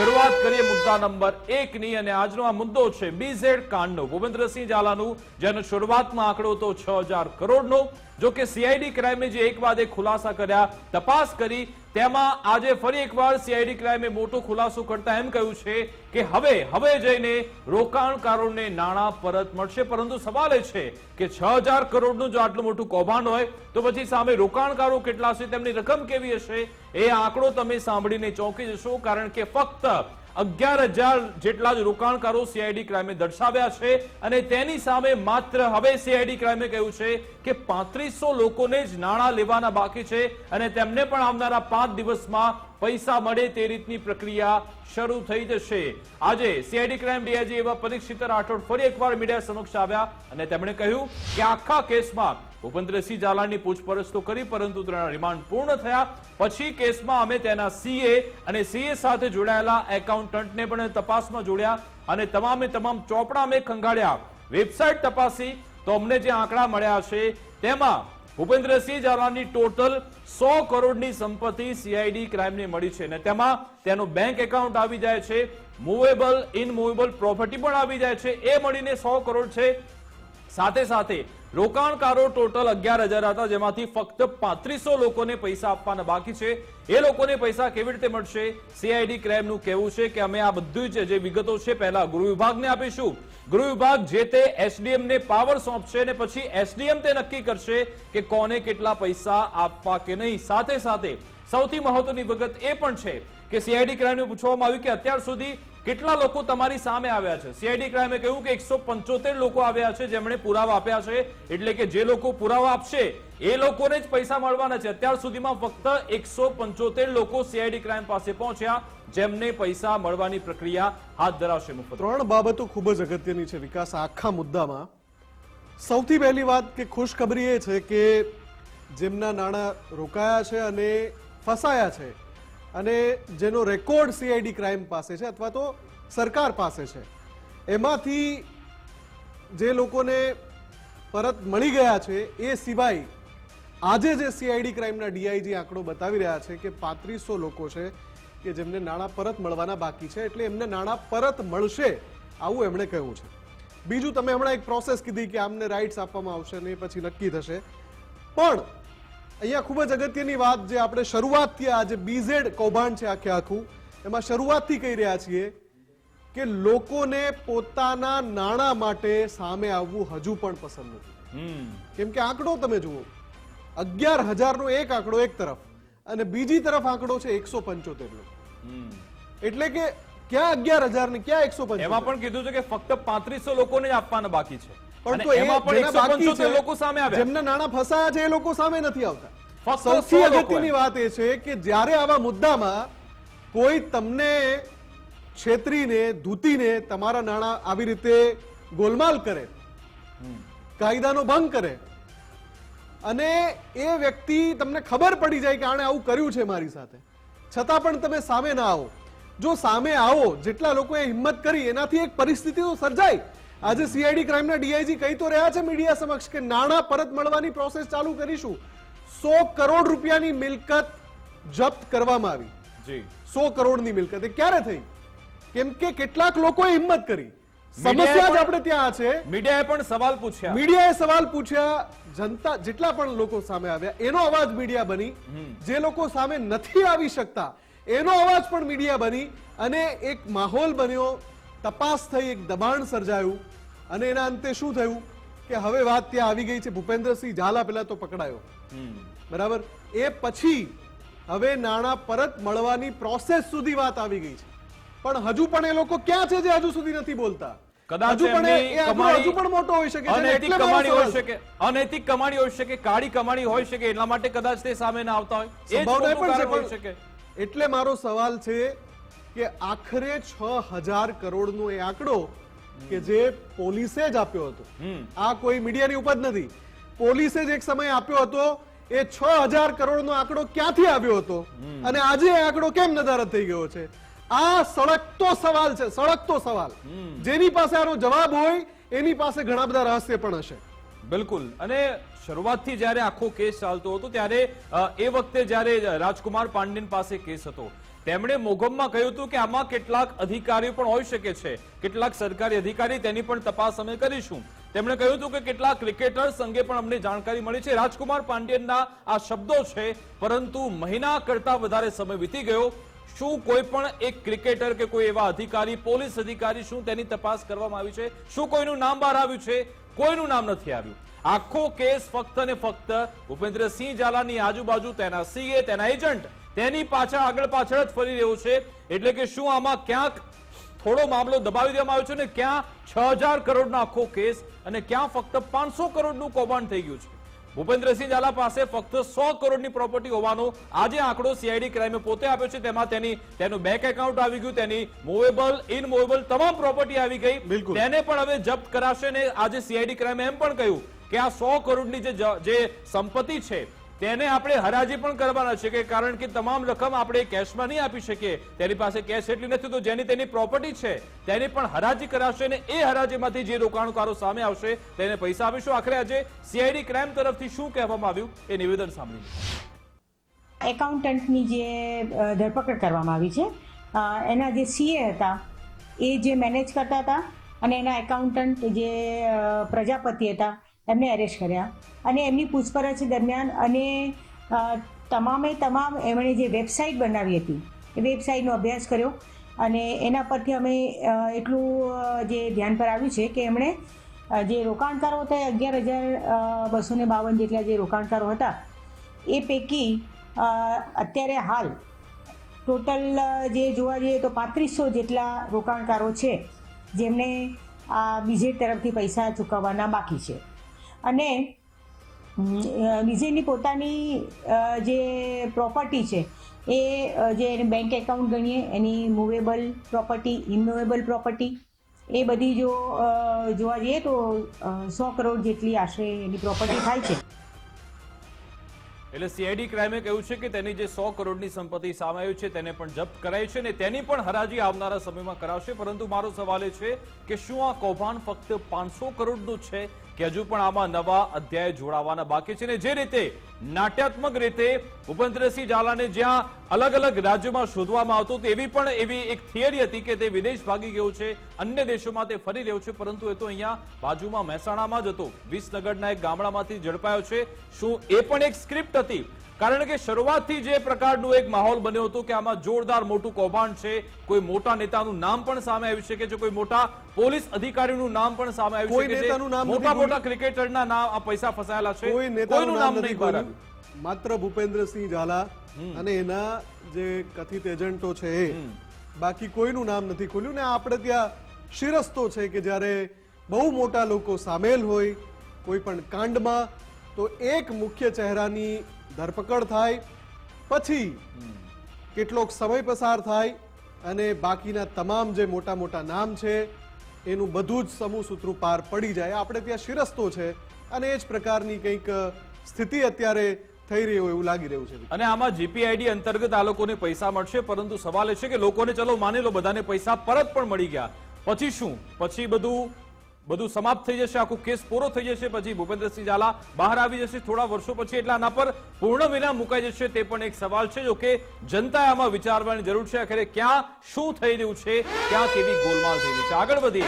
શરૂઆત કરીએ મુદ્દા નંબર એકની અને આજનો આ મુદ્દો છે બીઝેડ કાંડનો ભૂપેન્દ્રસિંહ ઝાલાનું, જેનો શરૂઆતમાં આંકડો હતો છ હજાર કરોડનો જો કે સીઆઈડી ક્રાઇમે જે એક બાદ એક ખુલાસા કર્યા, તપાસ કરી, તેમાં આજે ફરી એકવાર સીઆઈડી ક્રાઇમે મોટો ખુલાસો કરતા એમ કહ્યું છે કે હવે હવે જઈને રોકાણકારોને નાણાં પરત મળશે. પરંતુ સવાલ એ છે કે છ હજાર કરોડનું જો આટલું મોટું કૌભાંડ હોય, તો પછી સામે રોકાણકારો કેટલા છે તેમની રકમ કેવી હશે? એ આંકડો તમે સાંભળીને ચોંકી જશો, કારણ કે ફક્ત અગિયાર હજાર જેટલા જ રોકાણકારો સીઆઈડી ક્રાઇમે દર્શાવ્યા છે અને તેની સામે માત્ર હવે સીઆઈડી ક્રાઇમે કહ્યું છે કે પાંત્રીસો લોકોને જ નાણાં લેવાના બાકી છે અને તેમને પણ આવનારા પાંચ દિવસમાં પૈસા મળે તે રીતની પ્રક્રિયા શરૂ થઈ જશે. આજે સીઆઈડી ક્રાઇમ ડીઆઈજી એવા પરીક્ષિત રાઠોડ ફરી એકવાર મીડિયા સમક્ષ આવ્યા અને તેમણે કહ્યું કે આખા કેસમાં ભૂપેન્દ્રસિંહ ઝાલાની પૂછપરછ તો કરી, પરંતુ તેના રિમાન્ડ પૂર્ણ થયા. પછી કેસમાં અમે તેના સીએ અને સીએ સાથે જોડાયેલા એકાઉન્ટન્ટને પણ તપાસમાં જોડ્યા અને તમામે તમામ ચોપડા અમે ખંગાળ્યા. વેબસાઇટ તપાસી તો અમને જે આંકડા મળ્યા છે, તેમાં ભૂપેન્દ્રસિંહ ઝાલાની ટોટલ સો કરોડની સંપત્તિ સીઆઈડી ક્રાઇમને મળી છે અને તેમાં તેનું બેંક એકાઉન્ટ આવી જાય છે મૂવેબલ ઇનમૂવેબલ પ્રોપર્ટી પણ આવી જાય છે. એ મળીને સો કરોડ છે. સાથે સાથે રોકાણકારો ટોટલ અગિયાર હજાર હતા, જેમાંથી ફક્ત પાંત્રીસો લોકોને પૈસા આપવાના બાકી છે. એ લોકોને પૈસા કેવી રીતે મળશે? સીઆઈડી ક્રાઇમનું કહેવું છે કે અમે આ બધું જ જે વિગતો છે પહેલા ગૃહ વિભાગને આપીશું. ગૃહ વિભાગ જે તે એસડીએમને પાવર સોંપશે અને પછી એસડીએમ તે નક્કી કરશે કે કોને કેટલા પૈસા આપવા કે નહીં. સાથે સાથે સૌથી મહત્વની વિગત એ પણ છે કે સીઆઈડી ક્રાઇમને પૂછવામાં આવ્યું કે અત્યાર સુધી કેટલા લોકો તમારી સામે આવ્યા છે? સીઆઈડી ક્રાઇમે કહ્યું કે એકસો પંચોતેર લોકો આવ્યા છે, જેમણે પુરાવા આપ્યા છે. એટલે કે જે લોકો પુરાવા આપશે, એ લોકોને જ પૈસા મળવાના છે. અત્યાર સુધીમાં ફક્ત એકસો પંચોતેર લોકો સીઆઈડી ક્રાઇમ પાસે પહોંચ્યા, જેમને પૈસા મળવાની પ્રક્રિયા હાથ ધરાવશે ત્રણ બાબતો ખૂબ જ અગત્યની છે વિકાસ આખા મુદ્દામાં. સૌથી પહેલી વાત કે ખુશખબરી એ છે કે જેમના નાણાં રોકાયા છે અને ફસાયા છે અને જેનો રેકોર્ડ સીઆઈડી ક્રાઇમ પાસે છે અથવા તો સરકાર પાસે છે, એમાંથી જે લોકોને પરત મળી ગયા છે, એ સિવાય આજે જે સીઆઈડી ક્રાઇમના ડીઆઈજી આંકડો બતાવી રહ્યા છે કે પાંત્રીસો લોકો છે કે જેમને નાણાં પરત મળવાના બાકી છે, એટલે એમને નાણાં પરત મળશે આવું એમણે કહ્યું છે. બીજું, તમે હમણાં એક પ્રોસેસ કીધી કે આમને રાઇટ્સ આપવામાં આવશે ને પછી નક્કી થશે. પણ અહીંયા ખૂબ જ અગત્યની વાત જે આપણે શરૂઆતથી આ જે બીઝેડ કૌભાંડ છે આખે આખું એમાં શરૂઆતથી કહી રહ્યા છીએ કે લોકોને પોતાના નાણાં માટે સામે આવવું હજુ પણ પસંદ નથી. હમ. કેમ કે આંકડો તમે જુઓ અગિયાર હજારનો એક આંકડો એક તરફ અને બીજી તરફ આંકડો છે એકસો પંચોતેરનો એટલે કે ક્યાં અગિયાર હજાર ને ક્યાં એકસો એમાં પણ કીધું છે કે ફક્ત પાંત્રીસો લોકોને જ આપવાના બાકી છે. પણ અને તો એમાં પણ 175 છે, લોકો સામે આવ્યા. જેમના નાણાં ફસાયા છે એ લોકો સામે નથી આવતા. સૌથી અગત્યની વાત એ છે કે જ્યારે આવા મુદ્દામાં કોઈ તમને છેતરીને ધૂતીને તમારા નાણાં આવી રીતે ગોલમાલ કરે કાયદાનો ભંગ કરે અને એ વ્યક્તિ તમને ખબર પડી જાય કે આણે આવું કર્યું છે મારી સાથે છતાં પણ તમે સામે ના આવો. જો સામે આવો જેટલા લોકોએ હિંમત કરી એનાથી એક પરિસ્થિતિ તો સર્જાય. આજે સીઆઈડી ક્રાઇમના ડીઆઈજી કહી તો રહ્યા છે મીડિયા સમક્ષ કે નાણાં પરત મળવાની પ્રોસેસ ચાલુ કરીશું. સો કરોડ રૂપિયાની મિલકત જપ્ત કરવામાં આવી. જી. સો કરોડની મિલકત. એ ક્યારે થઈ? કેમ કે કેટલાક લોકોએ હિંમત કરી. સમસ્યા જ આપણે ત્યાં છે. મીડિયાએ પણ સવાલ પૂછ્યા. મીડિયાએ સવાલ પૂછ્યા. જનતા જેટલા પણ લોકો સામે આવ્યા એનો અવાજ મીડિયા બની. જે લોકો સામે નથી આવી શકતા એનો અવાજ પણ મીડિયા બની. અને એક માહોલ બન્યો તપાસ થઈ એક દબાણ સર્જાયું અને એના અંતે શું થયું કે હવે વાત ત્યાં આવી ગઈ છે ભૂપેન્દ્રસિંહ ઝાલા પેલા તો પકડાયો. બરાબર? એ પછી હવે નાણાં પરત મળવાની પ્રોસેસ સુધી વાત આવી ગઈ છે. પણ હજુ પણ એ લોકો ક્યાં છે જે હજુ સુધી નથી બોલતા? કદાચ હજુ પણ મોટો હોઈ શકે અનૈતિક કમાણી હોઈ શકે. અનૈતિક કમાણી હોઈ શકે કાળી કમાણી હોઈ શકે એટલા માટે કદાચ તે સામે ના આવતા હોય. સંભાવના પણ હોઈ શકે. એટલે મારો સવાલ છે કે આખરે છ હજાર કરોડનો એ આંકડો કે જે પોલીસે જ આપ્યો હતો. આ કોઈ મીડિયાની ઉપજ નથી. પોલીસે જ એક સમય આપ્યો હતો એ છ હજાર કરોડનો આંકડો ક્યાંથી આવ્યો હતો? અને આજે એ આંકડો કેમ નદારદ થઈ ગયો છે? આ સળગતો સવાલ છે સળગતો સવાલ. જેની પાસે આનો જવાબ હોય એની પાસે ઘણા બધા રહસ્ય પણ હશે. બિલકુલ. અને શરૂઆતથી જ્યારે આખો કેસ ચાલતો હતો, ત્યારે એ વખતે જ્યારે રાજકુમાર પાંડેન પાસે કેસ હતો, તેમણે મોગમમાં કહ્યું હતું કે આમાં કેટલાક અધિકારીઓ પણ હોઈ શકે છે. કેટલાક સરકારી અધિકારી તેની પણ તપાસ અમે કરીશું. તેમણે કહ્યું હતું કે કેટલાક ક્રિકેટર્સ અંગે પણ અમને જાણકારી મળી છે. રાજકુમાર પાંડ્યનના આ શબ્દો છે, પરંતુ મહિના કરતા વધારે સમય વીતી ગયો શું કોઈ પણ એક ક્રિકેટર કે કોઈ એવા અધિકારી, પોલીસ અધિકારી શું તેની તપાસ કરવામાં આવી છે? શું કોઈનું નામ બહાર આવ્યું છે? કોઈનું નામ નથી આવ્યું. આખો કેસ ફક્ત ને ફક્ત ભૂપેન્દ્રસિંહ ઝાલાની આજુબાજુ, તેના સીએ તેના એજન્ટ, તેની પાછળ આગળ પાછળ જ ફરી રહ્યો છે. એટલે કે શું આમાં ક્યાંક થોડો મામલો દબાવી દેવામાં આવ્યો છે ને? ક્યાં છ હજાર કરોડનો આખો કેસ અને ક્યાં ફક્ત પાંચસો કરોડનું કૌભાંડ થઈ ગયું છે? ભૂપેન્દ્રસિંહ ઝાલા પાસે ફક્ત સો કરોડની પ્રોપર્ટી હોવાનો આજે આંકડો સીઆઈડી ક્રાઇમે પોતે આપ્યો છે તેમાં તેની તેનું બેંક એકાઉન્ટ આવી ગયું તેની મૂવેબલ ઇનમૂવેબલ તમામ પ્રોપર્ટી આવી ગઈ બિલકુલ. તેને પણ હવે જપ્ત કરાશે ને આજે સીઆઈડી ક્રાઇમે એમ પણ કહ્યું કે આ સો કરોડની જે જે સંપત્તિ છે તેને આપણે હરાજી પણ કરવાના છે કારણ કે તમામ રકમ આપણે કેશમાં નહીં આપી શકીએ. તેની પાસે કેશ એટલી નથી તો જેની તેની પ્રોપર્ટી છે, તેની પણ હરાજી કરાશે અને એ હરાજીમાંથી જે રોકાણકારો સામે આવશે તેને પૈસા આપીશું. આખરે આજે સીઆઈડી ક્રાઇમ તરફથી શું કહેવામાં આવ્યું એ નિવેદન સાંભળ્યું એકાઉન્ટન્ટની જે ધરપકડ કરવામાં આવી છે. એના જે સીએ હતા, એ જે મેનેજ કરતા હતા અને એના એકાઉન્ટન્ટ જે પ્રજાપતિ હતા એમને એરેસ્ટ કર્યા. અને એમની પૂછપરછ દરમિયાન અને તમામે તમામ એમણે જે વેબસાઇટ બનાવી હતી, એ વેબસાઇટનો અભ્યાસ કર્યો. અને એના પરથી અમે એટલું જે ધ્યાન પર આવ્યું છે કે એમણે જે રોકાણકારો હતા અગિયાર હજાર બસો ને બાવન જેટલા જે રોકાણકારો હતા, એ પૈકી અત્યારે હાલ ટોટલ જે જોવા જઈએ તો પાંત્રીસો જેટલા રોકાણકારો છે, જેમને આ બીજે તરફથી પૈસા ચૂકવવાના બાકી છે. અને વિજયની પોતાની જે પ્રોપર્ટી છે, એ જે બેંક એકાઉન્ટ ગણીએ, એની મૂવેબલ પ્રોપર્ટી, ઇમૂવેબલ પ્રોપર્ટી, એ બધી જો જોવા જઈએ તો સો કરોડ જેટલી આશરે એની પ્રોપર્ટી થાય છે. એટલે સીઆઈડી ક્રાઇમે કહ્યું છે કે તેની જે સો કરોડની સંપત્તિ સામે આવી છે, તેને પણ જપ્ત કરાઈ છે અને તેની પણ હરાજી આવનારા સમયમાં કરાવશે. પરંતુ મારો સવાલ એ છે કે શું આ કૌભાંડ ફક્ત પાંચસો કરોડનું છે? કે હજુ પણ આમાં નવા અધ્યાય જોડાવાના બાકી છે ને જે રીતે નાટ્યાત્મક રીતે ભૂપેન્દ્રસિંહ ઝાલાને જ્યાં અલગ અલગ રાજ્યોમાં શોધવામાં આવતું હતું, એવી પણ એવી એક થિયરી હતી કે તે વિદેશ ભાગી ગયો છે, અન્ય દેશોમાં તે ફરી રહ્યો છે, પરંતુ એ તો અહીંયા બાજુમાં મહેસાણામાં જ હતો. વિસનગરના એક ગામડામાંથી ઝડપાયો છે. શું એ પણ એક સ્ક્રિપ્ટ હતી? કારણ કે શરૂઆતથી જે પ્રકારનું એક માહોલ બન્યો હતો કે આમાં જોરદાર મોટું કૌભાંડ છે. કોઈ મોટા નેતાનું નામ પણ સામે આવી શકે જે કોઈ મોટા પોલીસ અધિકારીનું નામ પણ સામે આવ્યું છે નેતાનું મોટા મોટા ક્રિકેટરના નામ આ પૈસા ફસાયેલા છે. કોઈનું નેતાનું નામ નથી નહીં બહાર માત્ર ભૂપેન્દ્રસિંહ ઝાલા અને એના જે કથિત એજન્ટો છે એ. બાકી કોઈનું નામ નથી ખોલ્યું ને આપણે ત્યાં શિરસ્તો છે કે જ્યારે બહુ મોટા લોકો સામેલ હોય કોઈ પણ કાંડમાં તો એક મુખ્ય ચહેરાની ધરપકડ થાય, પછી કેટલોક સમય પસાર થાય અને બાકીના તમામ જે મોટા મોટા નામ છે, એનું બધું જ સમૂહ સૂત્રું પાર પડી જાય. આપણે ત્યાં શિરસ્તો છે અને એ જ પ્રકારની કંઈક સ્થિતિ અત્યારે થઈ રહી હોય એવું લાગી રહ્યું છે. અને આમાં જીપીઆઈડી અંતર્ગત આ લોકોને પૈસા મળશે, પરંતુ સવાલ એ છે કે લોકોને, ચલો માની લો બધાને પૈસા પરત પણ મળી ગયા. પછી શું? પછી બધું બધું સમાપ્ત થઈ જશે, આખો કેસ પૂરો થઈ જશે, પછી ભૂપેન્દ્રસિંહ ઝાલા બહાર આવી જશે થોડા વર્ષો પછી, એટલે આના પર પૂર્ણ વિરામ મુકાઈ જશે, તે પણ એક સવાલ છે, જો કે જનતાએ આમાં વિચારવાની જરૂર છે, આખરે ક્યાં શું થઈ રહ્યું છે, ક્યાં કેવી ગોલમાલ થઈ રહી છે? આગળ વધી